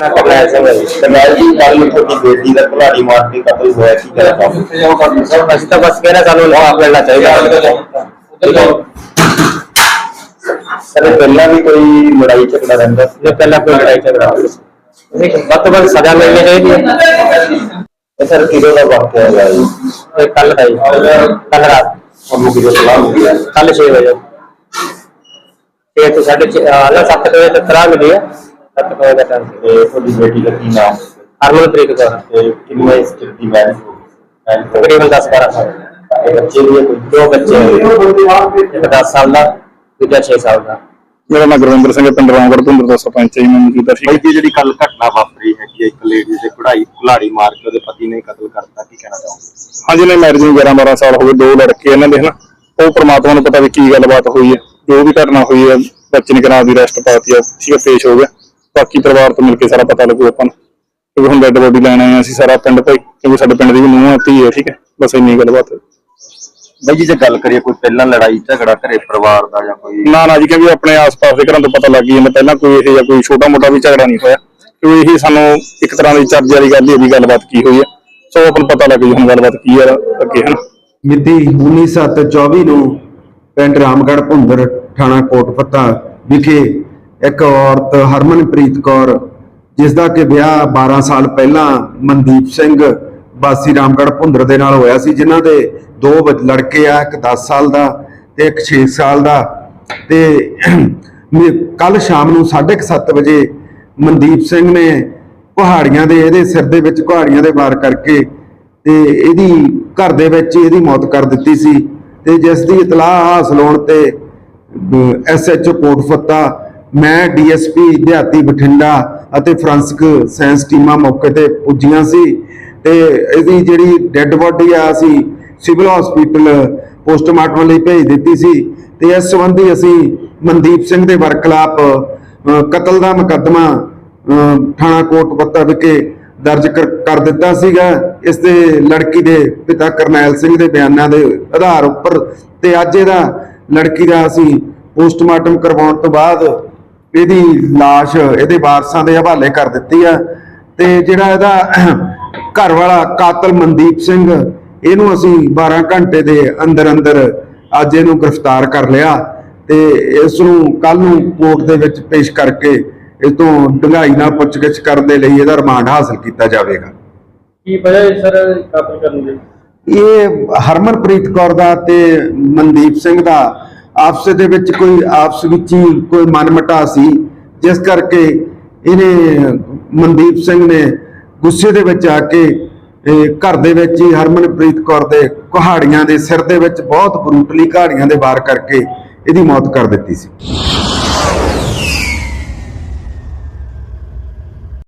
ਕਰਨੈਲ ਸਿੰਘ ਹੈ ਜੀ ਕਰਨੈਲ ਜੀ ਕੱਲ ਤੁਹਾਡੀ ਬੇਟੀ ਦਾ ਭਲਾੜੀ ਮਾਰ ਕੇ ਕਤਲ ਹੋਇਆ ਕੀ ਕਹਿਣਾ ਚਾਹੋਗੇ ਅਸੀਂ ਤਾਂ ਬਸ ਕਹਿਣਾ ਸਾਨੂੰ ਇਨਸਾਫ ਮਿਲਣਾ ਚਾਹੀਦਾ ਸਰ ਪਹਿਲਾਂ ਵੀ ਕੋਈ ਲੜਾਈ ਝਗੜਾ ਰਹਿੰਦਾ ਸੀ ਜੇ ਪਹਿਲਾਂ ਕੋਈ ਲੜਾਈ ਝਗੜਾ ਹੋਵੇ ਵੱਧ ਤੋਂ ਵੱਧ ਸਜ਼ਾ ਮਿਲਣੀ ਚਾਹੀਦੀ ਹੈ ਇਹ ਸਰ ਕਿਹਦੇ ਦਾ ਵਾਕਿਆ ਹੈਗਾ ਜੀ ਇਹ ਕੱਲ ਦਾ ਜੀ ਕੱਲ ਰਾਤ ਤੁਹਾਨੂੰ ਕਿਹਦੇ ਸਲਾਹ ਮਿਲੀ ਹੈ ਕੱਲ 6 ਵਜੇ ਇਹ ਤੋਂ ਸਾਡੇ ਨਾ 7 ਵਜੇ ਤੱਕ ਤਰਾ ਮਿਲੀ ਹੈ 7 ਵਜੇ ਦਾ ਟਾਈਮ ਤੇ ਤੁਹਾਡੀ ਬੇਟੀ ਦਾ ਕੀ ਨਾਮ? ਹਰਮਨਪ੍ਰੀਤ ਕੌਰ। ਤੇ ਕਿੰਨੇ ਇਸ ਦੀ ਮੈਰਿਜ ਹੋ ਗਈ? ਤਕਰੀਬਨ 10 12 ਸਾਲ। ਇਹ ਬੱਚੇ ਵੀ ਹੈ ਕੋਈ? ਦੋ ਬੱਚੇ ਹੋਏ। ਇੱਕ 10 ਸਾਲ ਦਾ ਦੂਜਾ 6 ਸਾਲ ਦਾ। ਮੇਰਾ ਨਾਮ ਗੁਰਵਿੰਦਰ ਸਿੰਘ ਹੈ, ਪਿੰਡ ਰਾਮਗੜ੍ਹ ਭੁੰਦਰ ਦਾ ਸਰਪੰਚ ਹੈ ਜੀ ਮੈਂ ਮੌਜੂਦਾ ਠੀਕ ਬਈ ਜੀ ਜਿਹੜੀ ਕੱਲ ਘਟਨਾ ਵਾਪਰੀ ਹੈਗੀ ਹੈ ਇੱਕ ਲੇਡੀ ਦੇ ਕਢਾਈ ਕੁਲਾੜੀ ਮਾਰ ਕੇ ਉਹਦੇ ਪਤੀ ਨੇ ਕਤਲ ਕਰਤਾ ਕੀ ਕਹਿਣਾ ਚਾਹੋਗੇ? ਹਾਂਜੀ ਨੇ ਮੈਰਿਜ ਨੂੰ 11 12 ਸਾਲ ਹੋ ਗਏ ਦੋ ਲੜਕੇ ਇਹਨਾਂ ਦੇ ਹਨਾ। ਉਹ ਪ੍ਰਮਾਤਮਾ ਨੂੰ ਪਤਾ ਵੀ ਕੀ ਗੱਲਬਾਤ ਹੋਈ ਹੈ ਜੋ ਵੀ ਘਟਨਾ ਹੋਈ ਹੈ ਬੱਚੇ ਨੇ ਕਰਾ ਦੀ ਰੈਸਟ ਪਾਤੀ ਹੈ ਠੀਕ ਹੈ ਪੇਸ਼ ਹੋ ਗਿਆ। ਬਾਕੀ ਪਰਿਵਾਰ ਤੋਂ ਮਿਲ ਕੇ ਸਾਰਾ ਪਤਾ ਲੱਗੂ ਆਪਾਂ ਨੂੰ। ਕਿਉਂਕਿ ਹੁਣ ਡੈਡ ਬੋਡੀ ਲੈਣ ਆਏ ਹਾਂ ਅਸੀਂ ਸਾਰਾ ਪਿੰਡ ਭਾਈ ਕਿਉਂਕਿ ਸਾਡੇ ਪਿੰਡ ਦੀ ਵੀ ਨੂੰਹ ਧੀ ਹੈ ਠੀਕ ਹੈ? ਬਸ ਇੰਨੀ ਗੱਲਬਾਤ ਹੈ। ਬਈ ਜੀ ਜੇ ਗੱਲ ਕਰੀਏ ਕੋਈ ਪਹਿਲਾਂ ਲੜਾਈ ਝਗੜਾ ਘਰੇ ਪਰਿਵਾਰ ਦਾ ਜਾਂ ਕੋਈ ਨਾ ਨਾ ਜੀ ਕਿਉਂਕਿ ਆਪਣੇ ਆਸ-ਪਾਸ ਦੇ ਘਰਾਂ ਤੋਂ ਪਤਾ ਲੱਗ ਜਾਂਦਾ ਪਹਿਲਾਂ ਕੋਈ ਇਹ ਜਾਂ ਕੋਈ ਛੋਟਾ ਮੋਟਾ ਵੀ ਝਗੜਾ ਨਹੀਂ ਹੋਇਆ। ਕਿਉਂਕਿ ਇਹ ਸਾਨੂੰ ਇੱਕ ਤਰ੍ਹਾਂ ਦੀ ਚਰਚੇ ਵਾਲੀ ਗੱਲ ਹੀ ਹੈ ਵੀ ਗੱਲਬਾਤ ਕੀ ਹੋਈ ਹੈ। ਸੋ ਆਪਾਂ ਨੂੰ ਪਤਾ ਲੱਗ ਜੂ ਹੁਣ ਗੱਲਬਾਤ ਕੀ ਹੈ ਅੱਗੇ ਹਨ? ਮਿਤੀ 19/7/24 ਨੂੰ ਪਿੰਡ ਰਾਮਗੜ੍ਹ ਭੁੰਦਰ ਥਾਣਾ ਕੋਟਪੱਤਾ ਵਿਖੇ ਇੱਕ ਔਰਤ ਹਰਮਨਪ੍ਰੀਤ ਕੌਰ ਜਿਸ ਦਾ ਕਿ ਵਿਆਹ 12 ਸਾਲ ਪਹਿਲਾਂ ਮਨਦੀਪ ਸਿੰਘ ਬਾਸੀ ਰਾਮਗੜ੍ਹ ਭੁੰਦਰ ਦੇ ਨਾਲ ਹੋਇਆ ਸੀ, ਜਿਨ੍ਹਾਂ ਦੇ ਦੋ ਬ- ਲੜਕੇ ਆ, ਇੱਕ 10 ਸਾਲ ਦਾ ਤੇ ਇੱਕ 6 ਸਾਲ ਦਾ। ਤੇ ਕੱਲ ਸ਼ਾਮ ਨੂੰ 7:30 ਵਜੇ ਮਨਦੀਪ ਸਿੰਘ ਨੇ ਕੁਹਾੜੀਆਂ ਦੇ, ਇਹਦੇ ਸਿਰ ਦੇ ਵਿੱਚ ਕੁਹਾੜੀਆਂ ਦੇ ਵਾਰ ਕਰਕੇ ਤੇ ਇਹਦੀ ਘਰ ਦੇ ਵਿੱਚ ਇਹਦੀ ਮੌਤ ਕਰ ਦਿੱਤੀ ਸੀ। ਤੇ ਜਿਸ ਦੀ ਇਤਲਾਹ ਹਾਸਲ ਹੋਣ ਤੇ ਐਸਐਚਓ ਕੋਟਫੱਤਾ ਮੈਂ ਡੀਐਸਪੀ ਦਿਹਾਤੀ ਬਠਿੰਡਾ ਅਤੇ ਫਰਾਂਸਿਕ ਸਾਇੰਸ ਟੀਮਾਂ ਮੌਕੇ ਤੇ ਪੁੱਜੀਆਂ ਸੀ ਤੇ ਇਹਦੀ ਜਿਹੜੀ ਡੈੱਡ ਬੋਡੀ ਆ, ਅਸੀਂ ਸਿਵਲ ਹਸਪੀਟਲ ਪੋਸਟਮਾਰਟਮ ਲਈ ਭੇਜ ਦਿੱਤੀ ਸੀ ਤੇ ਇਸ ਸੰਬੰਧੀ ਅਸੀਂ ਮਨਦੀਪ ਸਿੰਘ ਦੇ ਵਰਖਲਾਪ ਕਤਲ ਦਾ ਮੁਕੱਦਮਾ, ਅਹ, ਥਾਣਾ ਕੋਟਪੱਤਾ ਵਿਖੇ ਦਰਜ ਕਰ ਕਰ ਦਿੱਤਾ ਸੀਗਾ। ਇਸ ਦੇ ਲੜਕੀ ਦੇ ਪਿਤਾ ਕਰਨੈਲ ਸਿੰਘ ਦੇ ਬਿਆਨਾਂ ਦੇ ਆਧਾਰ ਉੱਪਰ ਤੇ ਅੱਜ ਇਹਦਾ ਲੜਕੀ ਦਾ ਅਸੀਂ ਪੋਸਟਮਾਰਟਮ ਕਰਵਾਉਣ ਤੋਂ ਬਾਅਦ ਇਹਦੀ লাশ ਇਹਦੇ ਵਾਰਸਾਂ ਦੇ ਹਵਾਲੇ ਕਰ ਦਿੱਤੀ ਆ। ਤੇ ਜਿਹੜਾ ਇਹਦਾ ਘਰ ਵਾਲਾ ਕਾਤਲ ਮਨਦੀਪ ਸਿੰਘ ਇਹਨੂੰ ਅਸੀਂ 12 ਘੰਟੇ ਦੇ ਅੰਦਰ ਅੰਦਰ ਅੱਜ ਇਹਨੂੰ ਗ੍ਰਿਫਤਾਰ ਕਰ ਲਿਆ ਤੇ ਇਸ ਨੂੰ ਕੱਲ ਨੂੰ ਕੋਰਟ ਦੇ ਵਿੱਚ ਪੇਸ਼ ਕਰਕੇ ਇਸ ਤੋਂ ਡੂੰਘਾਈ ਨਾਲ ਪੁੱਛਗਿੱਛ ਕਰਨ ਦੇ ਲਈ ਇਹਦਾ ਰਿਮਾਂਡ ਹਾਸਲ ਕੀਤਾ ਜਾਵੇਗਾ। ਕੀ ਵਜ੍ਹਾ ਹੈ ਸਰ ਕਾਤਲ ਕਰਨ ਦੀ? ਇਹ ਹਰਮਨਪ੍ਰੀਤ ਕੌਰ ਦਾ ਤੇ ਮਨਦੀਪ ਸਿੰਘ ਦਾ ਆਪਸ ਦੇ ਵਿੱਚ ਕੋਈ ਆਪਸ ਵਿੱਚ ਹੀ ਕੋਈ ਮਨਮਟਾ ਸੀ, ਜਿਸ ਕਰਕੇ ਇਹਨੇ ਮਨਦੀਪ ਸਿੰਘ ਨੇ ਗੁੱਸੇ ਦੇ ਵਿੱਚ ਆ ਕੇ ਘਰ ਦੇ ਵਿੱਚ ਹੀ ਹਰਮਨਪ੍ਰੀਤ ਕੌਰ ਦੇ ਕੁਹਾੜੀਆਂ ਦੇ ਸਿਰ ਦੇ ਵਿੱਚ ਬਹੁਤ ਬਰੂਟਲੀ ਕਹਾੜੀਆਂ ਦੇ ਵਾਰ ਕਰਕੇ ਇਹਦੀ ਮੌਤ ਕਰ ਦਿੱਤੀ ਸੀ।